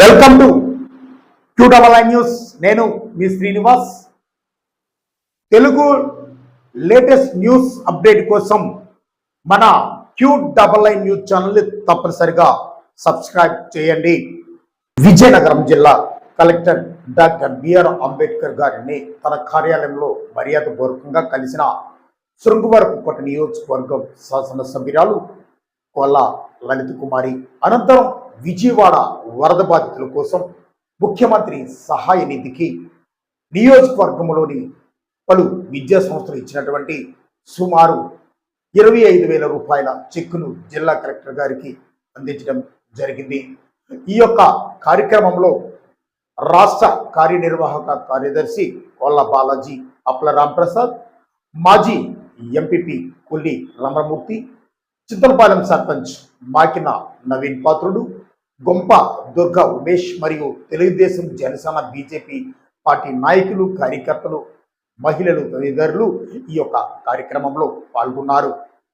Welcome to Q double I news. నేను మీ Srinivas. Telugu latest news update కోసం మన Q double I news channel తప్పనిసరిగా subscribe చేయండి. విజయనగరం జిల్లా కలెక్టర్ డాక్టర్ బిఆర్ అంబేద్కర్ గారిని తన కార్యాలయంలో మర్యాదపూర్వకంగా కలిసిన శృంగవరపుకోట నియోజకవర్గం శాసనసభ్యురాలు కొల్ల లలిత కుమారి అనంతరం విజయవాడ వరద బాధితుల కోసం ముఖ్యమంత్రి సహాయ నిధికి నియోజకవర్గంలోని పలు విద్యా సంస్థలు ఇచ్చినటువంటి సుమారు ఇరవై ఐదు వేల రూపాయల చెక్కును జిల్లా కలెక్టర్ గారికి అందించడం జరిగింది. ఈ యొక్క కార్యక్రమంలో రాష్ట్ర కార్యనిర్వాహక కార్యదర్శి కొల్ల బాలాజీ అప్ల రాంప్రసాద్ మాజీ ఎంపీపీ కొల్లి రమణమూర్తి చింతలపాలెం సర్పంచ్ మాకిన నవీన్ పాత్రుడు గొంప దుర్గా ఉమేష్ మరియు తెలుగుదేశం జనసేన బీజేపీ పార్టీ నాయకులు కార్యకర్తలు మహిళలు తదితరులు ఈ యొక్క కార్యక్రమంలో పాల్గొన్నారు.